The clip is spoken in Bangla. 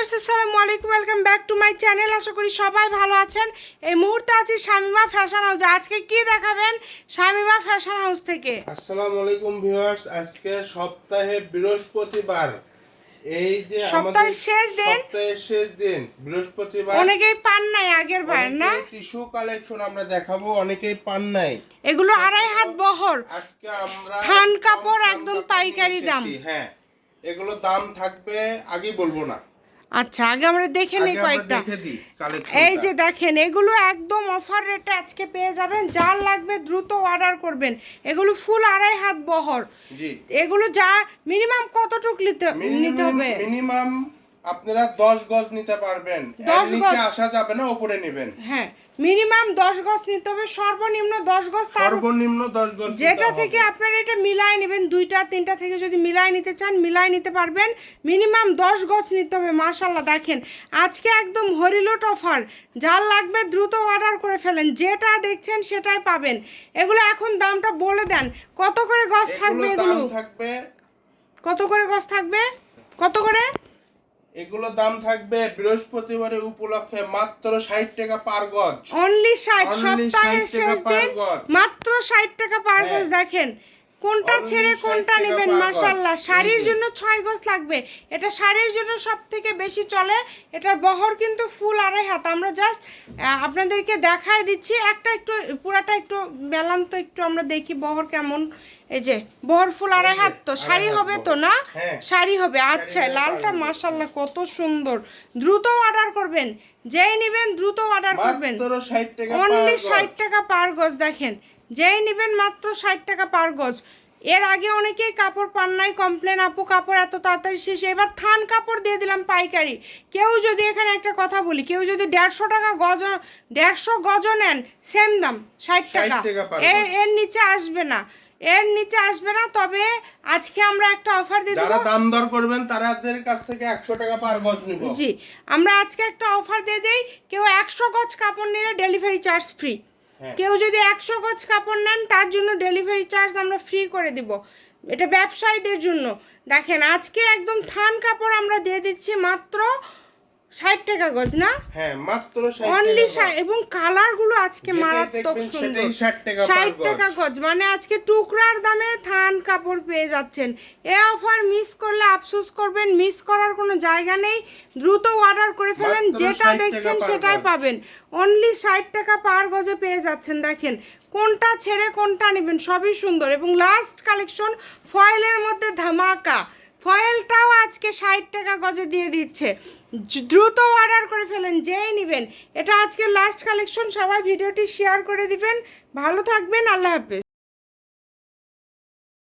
ভিউয়ার্স আসসালামু আলাইকুম welcome back to my channel. আশা করি সবাই ভালো আছেন। এই মুহূর্তে আছি শামিমা ফ্যাশন হাউসে আজকে কি দেখাবেন শামিমা ফ্যাশন হাউস থেকে? আসসালামু আলাইকুম ভিউয়ার্স আজকে সপ্তাহে বৃহস্পতিবার। এই যে সপ্তাহের শেষ দিন। সপ্তাহের শেষ দিন বৃহস্পতিবার। অনেকেই পান নাই আগের বার না? টিস্যু কালেকশন আমরা দেখাবো অনেকেই পান নাই। এগুলো আড়াই হাত বহর। আজকে আমরা থান কাপড় একদম পাইকারি দাম। হ্যাঁ। এগুলো দাম থাকবে আগে বলব না। আচ্ছা আগে আমরা দেখে নেই কয়েকটা। এই যে দেখেন এগুলো একদম অফার রেটে আজকে পেয়ে যাবেন। যার লাগবে দ্রুত অর্ডার করবেন। এগুলো ফুল আড়াই হাত বহর। জি। এগুলো যা মিনিমাম কতটুক নিতে নিতে হবে? মিনিমাম আপনারা 10 গজ নিতে পারবেন। এর নিচে। আসা যাবে না উপরে নেবেন। হ্যাঁ মিনিমাম দশ গজ নিতে হবে সর্বনিম্ন দশ গজ তার সর্বনিম্ন 10 গজ যেটা থেকে আপনারা এটা মিলায় নেবেন দুইটা তিনটা থেকে যদি মিলায় নিতে চান মিলায় নিতে পারবেন। মিনিমাম দশ গজ নিতে হবে মাশাল্লাহ দেখেন। আজকে একদম হরিলোট অফার। যার লাগবে দ্রুত অর্ডার করে ফেলেন যেটা দেখছেন সেটাই পাবেন। এগুলো এখন দামটা বলে দেন কত করে গজ থাকবে এগুলো? থাকবে কত করে গজ থাকবে? কত করে? এগুলো দাম থাকবে বৃহস্পতিবারে উপলক্ষে মাত্র ষাট টাকা পার গজ। অনলি ষাট সপ্তাহে 60 টাকা শেষ দিন মাত্র ষাট টাকা পার গজ হ্যাঁ। দেখেন। কোনটা ছেড়ে কোনটা নেবেন। মাশাল্লাহ শাড়ির জন্য ছয় গজ লাগবে। এটা শাড়ির জন্য সব থেকে বেশি চলে। এটার বহর কিন্তু ফুল আড়াই হাত। আমরা জাস্ট আপনাদেরকে দেখায় দিচ্ছি। একটা একটু পুরাটা একটু মেলান তো একটু আমরা দেখি বহর কেমন। এই যে বহর ফুল আড়াই হাত তো শাড়ি হবে তো না? হ্যাঁ। শাড়ি হবে। আচ্ছা লালটা। মাশাল্লাহ কত সুন্দর। দ্রুত অর্ডার করবেন। যেই নেবেন দ্রুত অর্ডার করবেন। অনলি ষাট টাকা পার গজ দেখেন। যেই নেবেন মাত্র ষাট টাকা পার গজ। এর আগে অনেকেই কাপড় পান নাই কমপ্লেন আপু কাপড় এত তাড়াতাড়ি শেষ এবার থান কাপড় দিয়ে দিলাম পাইকারি। কেউ যদি এখানে একটা কথা বলি কেউ যদি দেড়শো টাকা গজ দেড়শো গজ নেন সেম দাম ষাট টাকা। এর এর নিচে আসবে না। এর নিচে আসবে না তবে আজকে আমরা একটা অফার দিয়ে যারা দেবো। দাম দর করবেন তাদের কাছ থেকে একশো টাকা পার গজ নিব। জি আমরা আজকে একটা অফার দিয়ে দেই কেউ একশো গজ কাপড় নিলে ডেলিভারি চার্জ ফ্রি। কেউ যদি একশো গজ কাপড় নেন, তার জন্য ডেলিভারি চার্জ আমরা ফ্রি করে দিব। এটা ব্যবসায়ীদের জন্য। দেখেন, আজকে একদম থান কাপড় আমরা দিয়ে দিচ্ছি মাত্র ষাট টাকা গজ না? হ্যাঁ মাত্র অনলি। এবং কালারগুলো আজকে মারাত্মক সুন্দর। সেটাই 60 ষাট টাকা গজ মানে আজকে টুকরার দামে থান কাপড় পেয়ে যাচ্ছেন। এ অফার মিস করলে আফসোস করবেন মিস করার কোনো জায়গা নেই। দ্রুত অর্ডার করে ফেলেন যেটা দেখছেন সেটাই পাবেন। অনলি ষাট টাকা পার গজে পেয়ে যাচ্ছেন দেখেন। কোনটা ছেড়ে কোনটা নেবেন সবই সুন্দর। এবং লাস্ট কালেকশন ফয়েলের মধ্যে ধামাকা। ফয়েলটাও আজকে ষাট টাকা গজে দিয়ে দিচ্ছে। দ্রুত অর্ডার করে ফেলেন, যেই নেবেন। এটা আজকে লাস্ট কালেকশন সবাই ভিডিওটি শেয়ার করে দিবেন। ভালো থাকবেন, আল্লাহ হাফেজ।